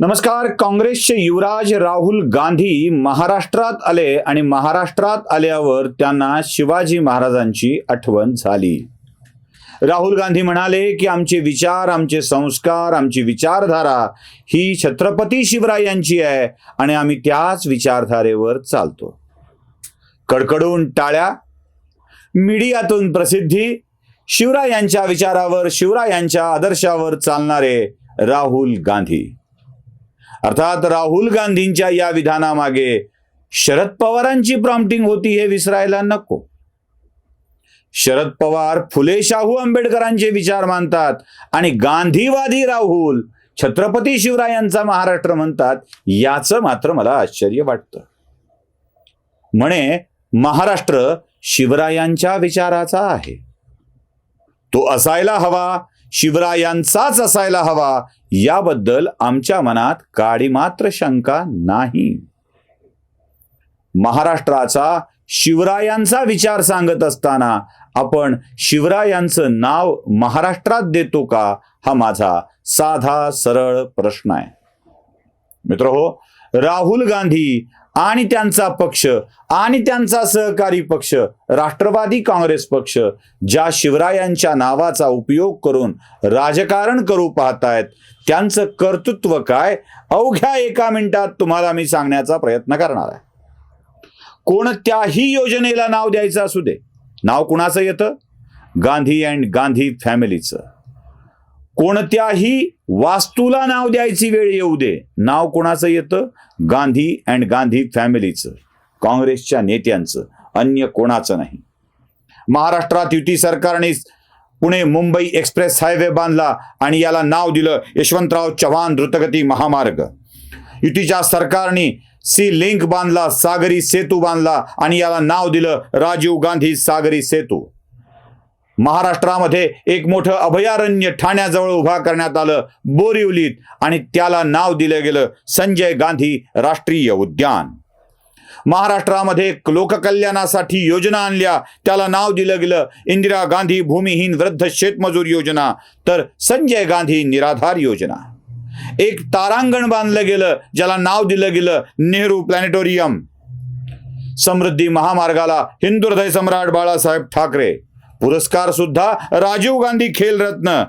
नमस्कार काँग्रेसचे युवराज राहुल गांधी महाराष्ट्रात आले आणि महाराष्ट्रात आल्यावर त्यांना शिवाजी महाराजांची आठवण झाली. राहुल गांधी म्हणाले की आमचे विचार आमचे संस्कार आमची विचारधारा ही छत्रपती शिवरायांची आहे आणि आम्ही त्याच विचारधारेवर चालतो. कडकडून टाळ्या मीडियातून प्रसिद्धी शिवरायांच्या विचारावर शिवरायांच्या आदर्शावर चालणारे राहुल गांधी. अर्थात राहुल गांधींच्या या विधानामागे शरद पवारांची प्रॉम्प्टिंग होती हे विसरायला नको. शरद पवार फुले शाहू आंबेडकरांचे विचार मानतात आणि गांधीवादी राहुल छत्रपती शिवरायांचा महाराष्ट्र म्हणतात याचं मात्र मला आश्चर्य वाटतं. म्हणे महाराष्ट्र शिवरायांच्या विचाराचा आहे. तो असायला हवा शिवरायांचाच असायला हवा. याबद्दल आमच्या मनात काडी मात्र शंका नाही. महाराष्ट्राचा शिवरायांचा विचार सांगत असताना आपण शिवरायांचं नाव महाराष्ट्रात देतो का? हा माझा साधा सरळ प्रश्न आहे. मित्र हो राहुल गांधी आणि त्यांचा पक्ष आणि त्यांचा सहकारी पक्ष राष्ट्रवादी काँग्रेस पक्ष ज्या शिवरायांच्या नावाचा उपयोग करून राजकारण करू पाहतायत त्यांचं कर्तृत्व काय? अवघ्या एका मिनिटात तुम्हाला मी सांगण्याचा प्रयत्न करणार आहे. कोणत्याही योजनेला नाव द्यायचं असू दे. नाव कुणाचं येतं? गांधी अँड गांधी फॅमिलीचं. कोणत्याही वास्तूला नाव द्यायची वेळ येऊ दे. नाव कोणाचं येतं? गांधी अँड गांधी फॅमिलीचं. काँग्रेसच्या नेत्यांचं. अन्य कोणाचं नाही. महाराष्ट्रात युती सरकारने पुणे मुंबई एक्सप्रेस हायवे बांधला आणि याला नाव दिलं यशवंतराव चव्हाण द्रुतगती महामार्ग. युतीच्या सरकारने सी लिंक बांधला सागरी सेतू बांधला आणि याला नाव दिलं राजीव गांधी सागरी सेतू. महाराष्ट्रामध्ये एक मोठं अभयारण्य ठाण्याजवळ उभा करण्यात आलं बोरिवलीत. आणि त्याला नाव दिलं गेलं संजय गांधी राष्ट्रीय उद्यान. महाराष्ट्रामध्ये लोककल्याणासाठी योजना आणल्या. त्याला नाव दिलं गेलं इंदिरा गांधी भूमिहीन वृद्ध शेतमजूर योजना. तर संजय गांधी निराधार योजना. एक तारांगण बांधलं गेलं ज्याला नाव दिलं गेलं नेहरू प्लॅनेटोरियम. समृद्धी महामार्गाला हिंदू हृदय सम्राट बाळासाहेब ठाकरे. पुरस्कार सुद्धा राजीव गांधी खेलरत्न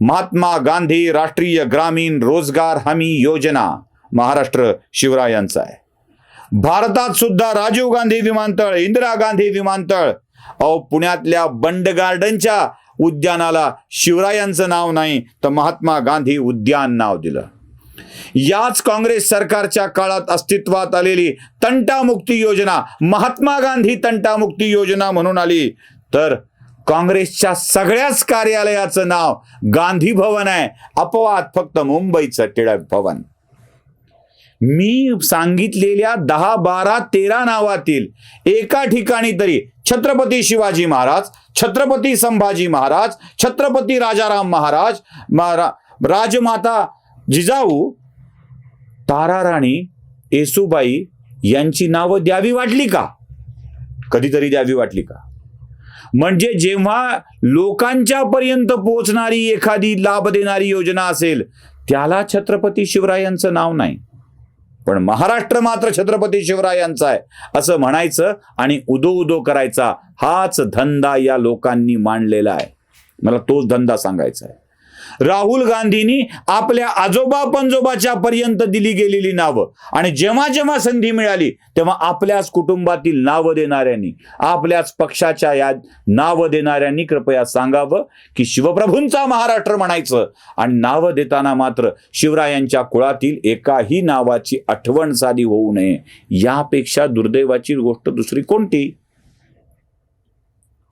महात्मा गांधी राष्ट्रीय ग्रामीण रोजगार हमी योजना महाराष्ट्र शिवरायांचा आहे. भारतात सुद्धा राजीव गांधी विमानतळ इंदिरा गांधी विमानतळ अहो पुण्यातल्या बंड गार्डनच्या उद्यानाला शिवरायांचं नाव नाही तर महात्मा गांधी उद्यान नाव दिलं. याच काँग्रेस सरकारच्या काळात अस्तित्वात आलेली तंटामुक्ती योजना महात्मा गांधी तंटामुक्ती योजना म्हणून आली तर काँग्रेसच्या सगळ्याच कार्यालयाचं नाव गांधी भवन आहे. अपवाद फक्त मुंबईचं टिळक भवन. मी सांगितलेल्या दहा बारा तेरा नावातील एका ठिकाणी तरी छत्रपती शिवाजी महाराज छत्रपती संभाजी महाराज छत्रपती राजाराम महाराज महारा राजमाता जिजाऊ ताराराणी येसुबाई यांची नावं द्यावी वाटली का? कधीतरी द्यावी वाटली का? म्हणजे जेव्हा लोकांच्या पर्यंत पोहोचणारी एखादी लाभ देणारी योजना असेल त्याला छत्रपती शिवरायांचं नाव नाही. पण महाराष्ट्र मात्र छत्रपती शिवरायांचा आहे असं म्हणायचं आणि उदो उदो करायचा हाच धंदा या लोकांनी मांडलेला आहे. मला तोच धंदा सांगायचा आहे. राहुल गांधींनी आपल्या आजोबा पंजोबाच्या पर्यंत दिली गेलेली नावं. आणि जेव्हा जेव्हा संधी मिळाली तेव्हा आपल्याच कुटुंबातील नावं देणाऱ्यांनी आपल्याच पक्षाच्या या नावं देणाऱ्यांनी कृपया सांगावं की शिवप्रभूंचा महाराष्ट्र म्हणायचं. आणि नावं देताना मात्र शिवरायांच्या कुळातील एकाही नावाची आठवण साधी होऊ नये. यापेक्षा दुर्दैवाची गोष्ट दुसरी कोणती?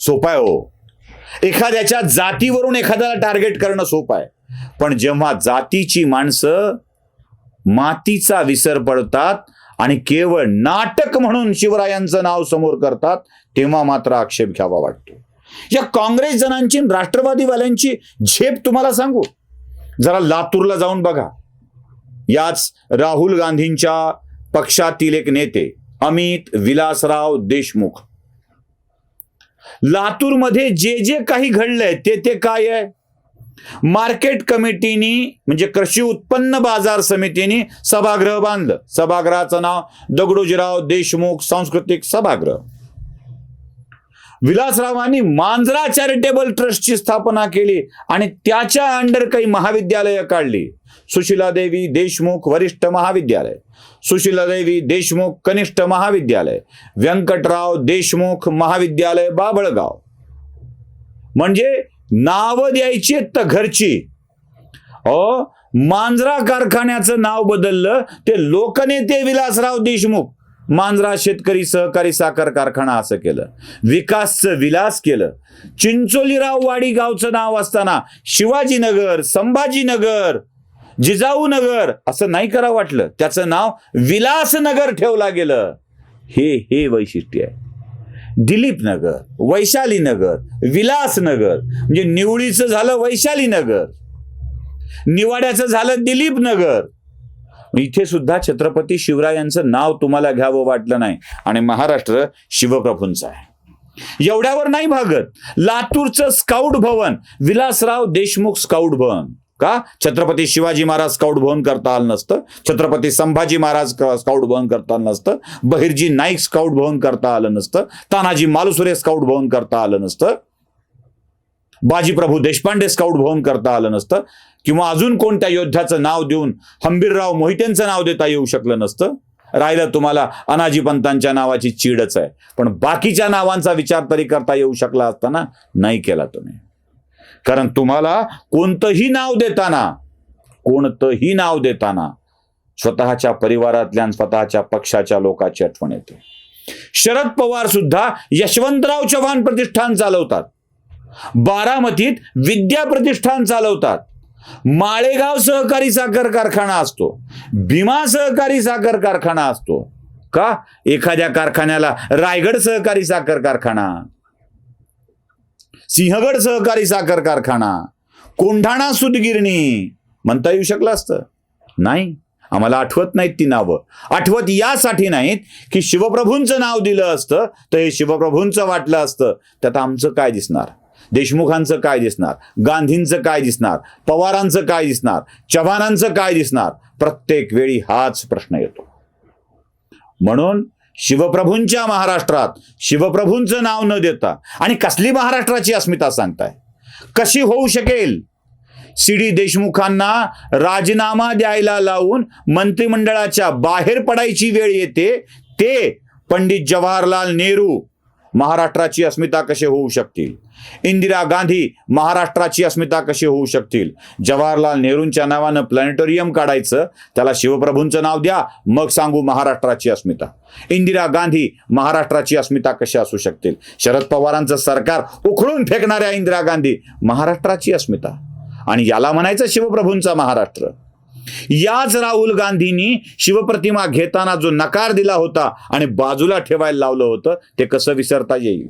सोपा आहे हो. एखाद्याच्या जातीवरून एखाद्याला टार्गेट करणं सोपं आहे. पण जेव्हा जातीची माणसं मातीचा विसर पडतात आणि केवळ नाटक म्हणून शिवरायांचं नाव समोर करतात तेव्हा मात्र आक्षेप घ्यावा वाटतो. या काँग्रेस जणांची राष्ट्रवादीवाल्यांची झेप तुम्हाला सांगू? जरा लातूरला जाऊन बघा. याच राहुल गांधींच्या पक्षातील एक नेते अमित विलासराव देशमुख. लातूरमध्ये जे जे काही घडलंय ते ते काय आहे? मार्केट कमिटीनी म्हणजे कृषी उत्पन्न बाजार समितीने सभागृह बांधलं. सभागृहाचं नाव दगडूजीराव देशमुख सांस्कृतिक सभागृह. विलासरावांनी मांजरा चॅरिटेबल ट्रस्टची स्थापना केली आणि त्याच्या अंडर काही महाविद्यालयं काढली. सुशीला देवी देशमुख वरिष्ठ महाविद्यालय सुशीला देवी देशमुख कनिष्ठ महाविद्यालय व्यंकटराव देशमुख महाविद्यालय बाबळगाव. म्हणजे नावं द्यायची आहेत तर घरची. अ मांजरा कारखान्याचं नाव बदललं ते लोकनेते विलासराव देशमुख. मांजरा शेतकरी सहकारी साखर कारखाना असं केलं. विकासचं विलास केलं. चिंचोलीराव वाडी गावचं नाव असताना शिवाजीनगर संभाजीनगर जिजाऊनगर असं नाही करा वाटलं. त्याचं नाव विलासनगर ठेवला गेलं. हे हे वैशिष्ट्य आहे. दिलीप नगर वैशाली नगर विलासनगर म्हणजे निवळीचं झालं वैशाली नगर निवाड्याचं झालं दिलीप नगर इथे सुद्धा छत्रपती शिवरायांचं नाव तुम्हाला घ्यावं वाटलं नाही. आणि महाराष्ट्र शिवप्रभूंचं आहे. एवढ्यावर नाही भागत. लातूरचं स्काउट भवन विलासराव देशमुख स्काउट भवन. का? छत्रपती शिवाजी महाराज स्काउट भवन करता आलं नसतं. छत्रपती संभाजी महाराज स्काउट भवन करता आलं नसतं. बहिर्जी नाईक स्काउट भवन करता आलं नसतं. तानाजी मालुसुरे स्काउट भवन करता आलं नसतं. बाजीप्रभू देशपांडे स्काउट भवन करता आलं नसतं किंवा अजून कोणत्या योद्ध्याचं नाव देऊन हंबीरराव मोहितेंचं नाव देता येऊ शकलं नसतं? राहिलं तुम्हाला अनाजी पंतांच्या नावाची चीडच आहे. पण बाकीच्या नावांचा विचार तरी करता येऊ शकला असताना नाही केला तुम्ही. कारण तुम्हाला कोणतंही नाव देताना कोणतंही नाव देताना स्वतःच्या परिवारातल्या स्वतःच्या पक्षाच्या लोकांची आठवण येते. शरद पवार सुद्धा यशवंतराव चव्हाण प्रतिष्ठान चालवतात. बारामतीत विद्या प्रतिष्ठान चालवतात. माळेगाव सहकारी साखर कारखाना असतो. भीमा सहकारी साखर कारखाना असतो. का? एखाद्या कारखान्याला रायगड सहकारी साखर कारखाना सिंहगड सहकारी साखर कारखाना कोंढाणा सुतगिरणी म्हणता येऊ शकलं असतं. नाही आम्हाला आठवत नाहीत ती नावं. आठवत यासाठी नाहीत की शिवप्रभूंचं नाव दिलं असतं तर हे शिवप्रभूंचं वाटलं असतं. त्यात आमचं काय दिसणार? देशमुखांचं काय दिसणार? गांधींचं काय दिसणार? पवारांचं काय दिसणार? चव्हाणांचं काय दिसणार? प्रत्येक वेळी हाच प्रश्न येतो. म्हणून शिवप्रभूंच्या महाराष्ट्रात शिवप्रभूंचं नाव न देता आणि कसली महाराष्ट्राची अस्मिता सांगताय? कशी होऊ शकेल? सी डी देशमुखांना राजीनामा द्यायला लावून मंत्रिमंडळाच्या बाहेर पडायची वेळ येते ते पंडित जवाहरलाल नेहरू महाराष्ट्राची अस्मिता कसे होऊ शकतील? इंदिरा गांधी महाराष्ट्राची अस्मिता कशी होऊ शकतील? जवाहरलाल नेहरूंच्या नावानं प्लॅनेटोरियम काढायचं त्याला शिवप्रभूंचं नाव द्या मग सांगू महाराष्ट्राची अस्मिता. इंदिरा गांधी महाराष्ट्राची अस्मिता कशी असू शकतील? शरद पवारांचं सरकार उखळून फेकणाऱ्या इंदिरा गांधी महाराष्ट्राची अस्मिता. आणि याला म्हणायचं शिवप्रभूंचा महाराष्ट्र. याच राहुल गांधींनी शिवप्रतिमा घेताना जो नकार दिला होता आणि बाजूला ठेवायला लावलं होतं ते कसं विसरता येईल?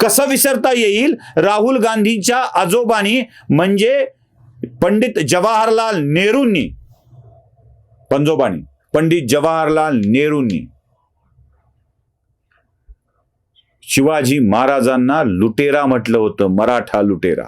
कसं विसरता येईल? राहुल गांधींच्या आजोबानी म्हणजे पंडित जवाहरलाल नेहरूंनी पंजोबानी पंडित जवाहरलाल नेहरूंनी शिवाजी महाराजांना लुटेरा म्हटलं होतं मराठा लुटेरा.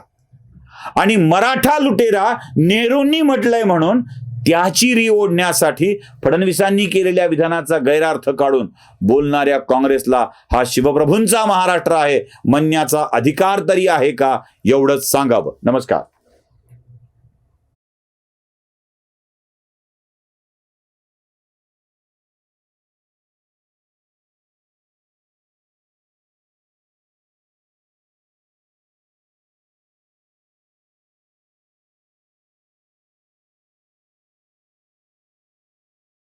आणि मराठा लुटेरा नेहरूंनी म्हटलंय म्हणून त्याची री ओढण्यासाठी फडणवीसांनी केलेल्या विधानाचा गैरार्थ काढून बोलणाऱ्या काँग्रेसला हा शिवप्रभूंचा महाराष्ट्र आहे म्हणण्याचा अधिकार तरी आहे का एवढंच सांगावं. नमस्कार.